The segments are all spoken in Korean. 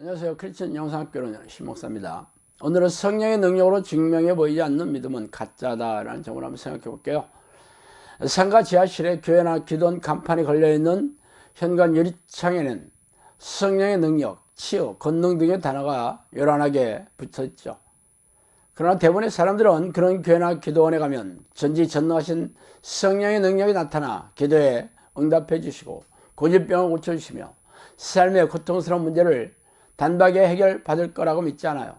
안녕하세요. 크리스천 영상학교는 신목사입니다. 오늘은 성령의 능력으로 증명해 보이지 않는 믿음은 가짜다라는 점을 한번 생각해 볼게요. 상가 지하실에 교회나 기도원 간판이 걸려있는 현관 유리창에는 성령의 능력, 치유, 권능 등의 단어가 요란하게 붙어 있죠. 그러나 대부분의 사람들은 그런 교회나 기도원에 가면 전지전능하신 성령의 능력이 나타나 기도에 응답해 주시고 고질병을 고쳐주시며 삶의 고통스러운 문제를 단박에 해결받을 거라고 믿지 않아요.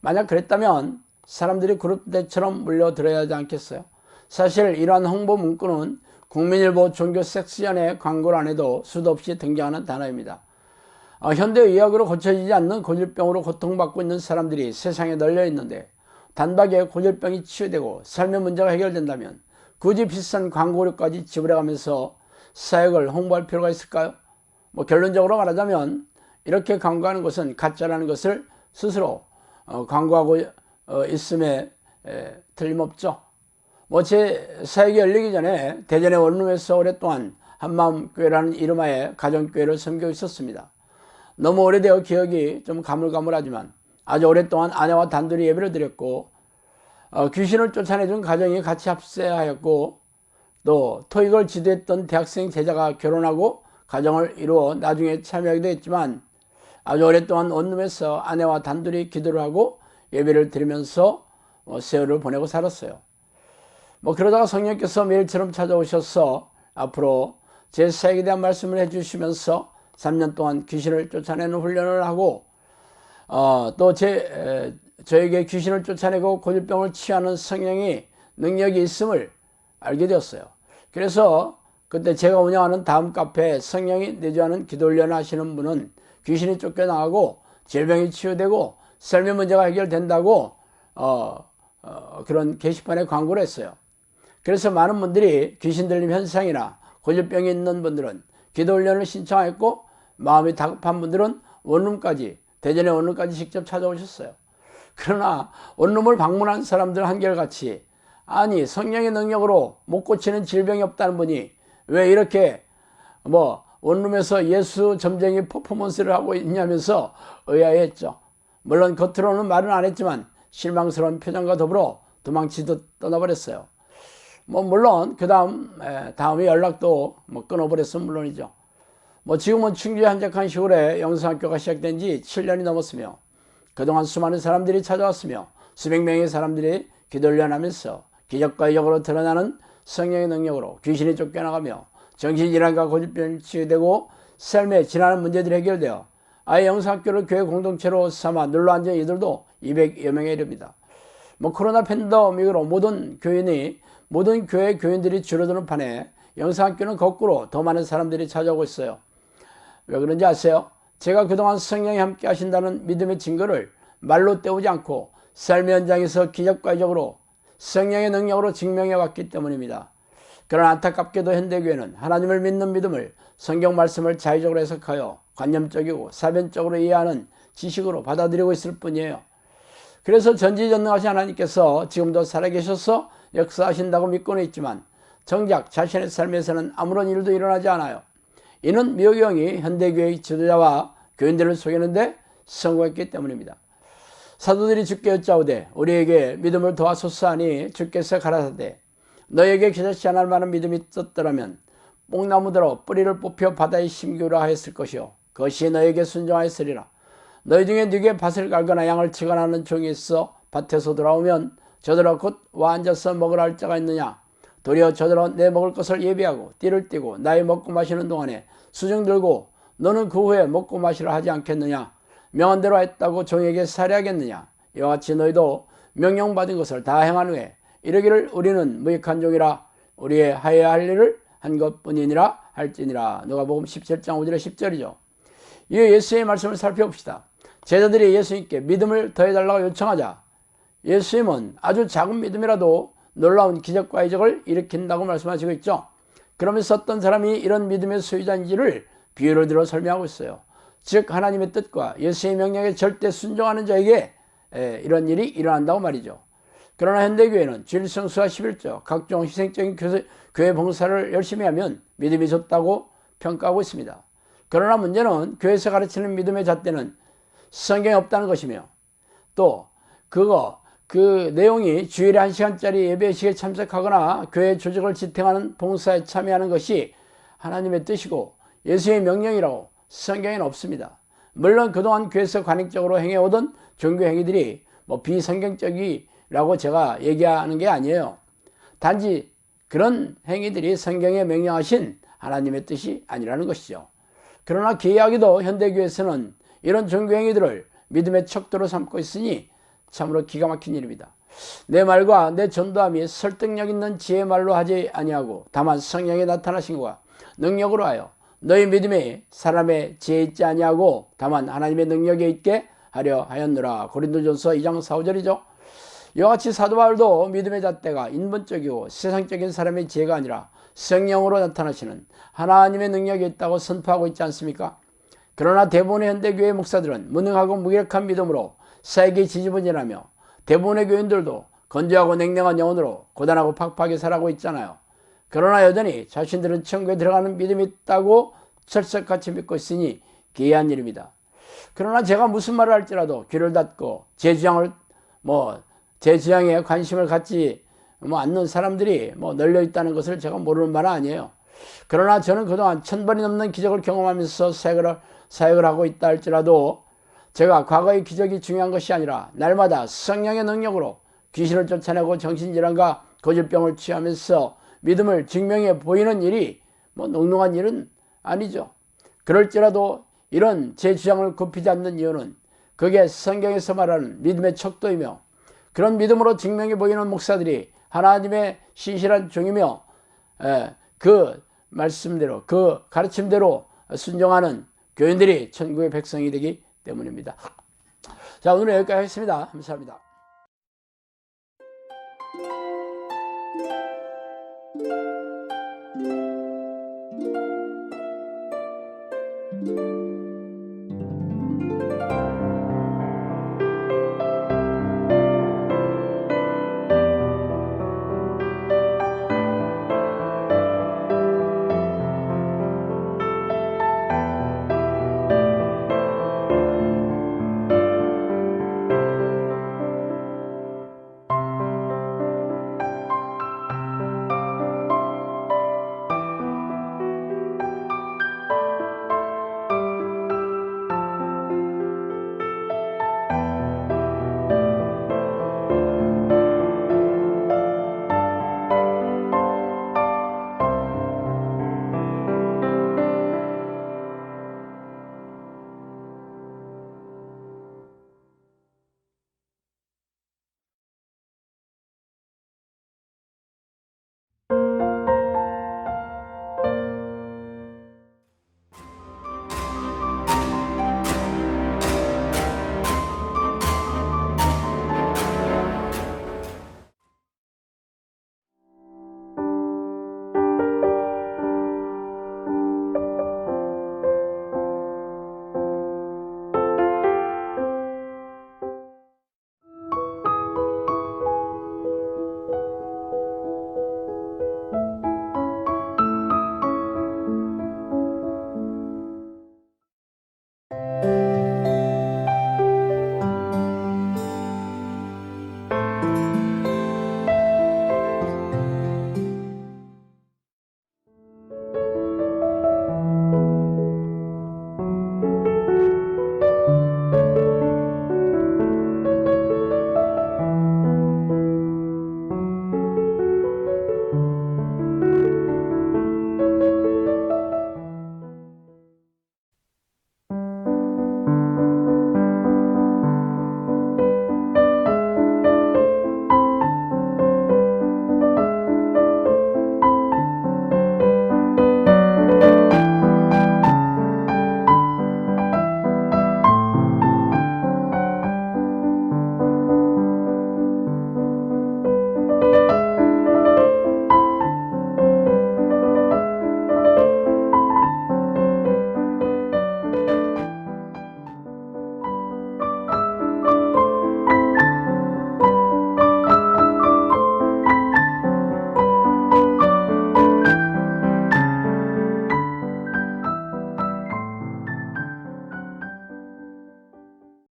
만약 그랬다면 사람들이 그룹대처럼 물려들어야 하지 않겠어요? 사실 이러한 홍보 문구는 국민일보 종교 안 해도 수도 없이 등장하는 단어입니다. 어, 현대의학으로 고쳐지지 않는 고질병으로 고통받고 있는 사람들이 세상에 널려 있는데 단박에 고질병이 치유되고 삶의 문제가 해결된다면 굳이 비싼 광고료까지 지불해가면서 사역을 홍보할 필요가 있을까요? 뭐 결론적으로 말하자면 이렇게 광고하는 것은 가짜라는 것을 스스로 어, 광고하고 어, 있음에 에, 틀림없죠. 뭐제 사역이 열리기 전에 대전의 원룸에서 오랫동안 한마음교회라는 이름하에 가정교회를 섬기고 있었습니다. 너무 오래되어 기억이 좀 가물가물하지만 아주 오랫동안 아내와 단둘이 예배를 드렸고 어, 귀신을 쫓아내준 가정이 같이 합세하였고 또 토익을 지도했던 대학생 제자가 결혼하고 가정을 이루어 나중에 참여하기도 했지만 아주 오랫동안 원룸에서 아내와 단둘이 기도를 하고 예배를 드리면서 어, 세월을 보내고 살았어요. 뭐 그러다가 성령께서 매일처럼 찾아오셔서 앞으로 제 사역에 대한 말씀을 해주시면서 3년 동안 귀신을 쫓아내는 훈련을 하고 어, 또제 저에게 귀신을 쫓아내고 고질병을 치유하는 성령이 능력이 있음을 알게 되었어요. 그래서 그때 제가 운영하는 다음 카페에 성령이 내주하는 기도 훈련을 하시는 분은 귀신이 쫓겨나가고 질병이 치유되고 삶의 문제가 해결된다고 어, 어, 그런 게시판에 광고를 했어요. 그래서 많은 분들이 귀신 들림 현상이나 고질병이 있는 분들은 기도 훈련을 신청했고 마음이 다급한 분들은 원룸까지 대전의 원룸까지 직접 찾아오셨어요. 그러나 원룸을 방문한 사람들 한결같이 아니 성령의 능력으로 못 고치는 질병이 없다는 분이 왜 이렇게 뭐 원룸에서 예수 점쟁이 퍼포먼스를 하고 있냐면서 의아해했죠. 물론 겉으로는 말은 안 했지만 실망스러운 표정과 더불어 도망치듯 떠나버렸어요. 뭐 물론 그 다음 다음에 연락도 뭐 끊어버렸으면 물론이죠. 뭐 지금은 충주의 한적한 시골에 영성학교가 시작된 지 7년이 넘었으며 그동안 수많은 사람들이 찾아왔으며 수백 명의 사람들이 기도련하면서 기적과 이적으로 드러나는 성령의 능력으로 귀신이 쫓겨나가며 정신질환과 고집병이 치유되고 삶에 지나는 문제들이 해결되어 아예 영상학교를 교회 공동체로 삼아 눌러앉은 이들도 200여 명에 이릅니다. 뭐 코로나 팬데믹으로 모든 교인이 모든 교회 교인들이 줄어드는 판에 영상학교는 거꾸로 더 많은 사람들이 찾아오고 있어요. 왜 그런지 아세요? 제가 그동안 성령이 함께 하신다는 믿음의 증거를 말로 때우지 않고 삶의 현장에서 기적과 이적으로 성령의 능력으로 증명해 왔기 때문입니다. 그러나 안타깝게도 현대교회는 하나님을 믿는 믿음을 성경 말씀을 자의적으로 해석하여 관념적이고 사변적으로 이해하는 지식으로 받아들이고 있을 뿐이에요. 그래서 전지전능하신 하나님께서 지금도 살아계셔서 역사하신다고 믿고는 있지만 정작 자신의 삶에서는 아무런 일도 일어나지 않아요. 이는 미호경이 현대교회의 지도자와 교인들을 속이는데 성공했기 때문입니다. 사도들이 주께 여짜오되 우리에게 믿음을 도와소서 하니 주께서 가라사대 너에게 않을 만한 믿음이 있었더라면 뽕나무들어 뿌리를 뽑혀 바다에 심기로 하였을 것이요. 그것이 너에게 순종하였으리라. 너희 중에 네게 밭을 갈거나 양을 치거나 하는 종이 있어 밭에서 돌아오면 저들아 곧와 앉아서 먹으라 할 자가 있느냐? 도리어 저들아 내 먹을 것을 예비하고 띠를 띠고 나의 먹고 마시는 동안에 수정 들고 너는 그 후에 먹고 마시라 하지 않겠느냐? 명한 대로 했다고 종에게 살해하겠느냐? 이와 같이 너희도 명령받은 것을 다 행한 후에 이르기를 우리는 무익한 종이라 우리의 하여야 할 일을 한 것뿐이니라 할지니라 누가복음 17장 5절에 10절이죠. 이 예수의 말씀을 살펴봅시다. 제자들이 예수님께 믿음을 더해달라고 요청하자 예수님은 아주 작은 믿음이라도 놀라운 기적과 이적을 일으킨다고 말씀하시고 있죠. 그러면서 어떤 사람이 이런 믿음의 소유자인지를 비유를 들어 설명하고 있어요. 즉 하나님의 뜻과 예수의 명령에 절대 순종하는 자에게 이런 일이 일어난다고 말이죠. 그러나 현대교회는 진성수와 11조, 각종 희생적인 교회 봉사를 열심히 하면 믿음이 좋다고 평가하고 있습니다. 그러나 문제는 교회에서 가르치는 믿음의 잣대는 성경에 없다는 것이며 또 그거 그 내용이 주일에 한 시간짜리 예배식에 참석하거나 교회 조직을 지탱하는 봉사에 참여하는 것이 하나님의 뜻이고 예수의 명령이라고 성경에는 없습니다. 물론 그동안 교회에서 관행적으로 행해오던 종교 행위들이 뭐 비성경적이 라고 제가 얘기하는 게 아니에요. 단지 그런 행위들이 성경에 명령하신 하나님의 뜻이 아니라는 것이죠. 그러나 기이하게도 현대교회에서는 이런 종교 행위들을 믿음의 척도로 삼고 있으니 참으로 기가 막힌 일입니다. 내 말과 내 전도함이 설득력 있는 지혜 말로 하지 아니하고 다만 성령에 나타나신 것과 능력으로 하여 너희 믿음이 사람의 지혜 있지 아니하고 다만 하나님의 능력에 있게 하려 하였느라 고린도전서 2장 4, 5절이죠. 같이 사도 바울도 믿음의 잣대가 인본적이고 세상적인 사람의 지혜가 아니라 성령으로 나타나시는 하나님의 능력이 있다고 선포하고 있지 않습니까? 그러나 대부분의 현대교회 목사들은 무능하고 무기력한 믿음으로 사에게 지지분이라며 대부분의 교인들도 건조하고 냉랭한 영혼으로 고단하고 팍팍하게 살아가고 있잖아요. 그러나 여전히 자신들은 천국에 들어가는 믿음이 있다고 철석같이 믿고 있으니 기이한 일입니다. 그러나 제가 무슨 말을 할지라도 귀를 닫고 제 주장을 뭐 제 주장에 관심을 갖지 뭐 않는 사람들이 뭐 널려 있다는 것을 제가 모르는 바는 아니에요. 그러나 저는 그동안 천 번이 넘는 기적을 경험하면서 사역을, 사역을 하고 있다 할지라도 제가 과거의 기적이 중요한 것이 아니라 날마다 성령의 능력으로 귀신을 쫓아내고 정신질환과 고질병을 취하면서 믿음을 증명해 보이는 일이 뭐 농농한 일은 아니죠. 그럴지라도 이런 제 주장을 굽히지 않는 이유는 그게 성경에서 말하는 믿음의 척도이며 그런 믿음으로 증명해 보이는 목사들이 하나님의 신실한 종이며 그 말씀대로 그 가르침대로 순종하는 교인들이 천국의 백성이 되기 때문입니다. 자 오늘 여기까지 하겠습니다. 감사합니다. thank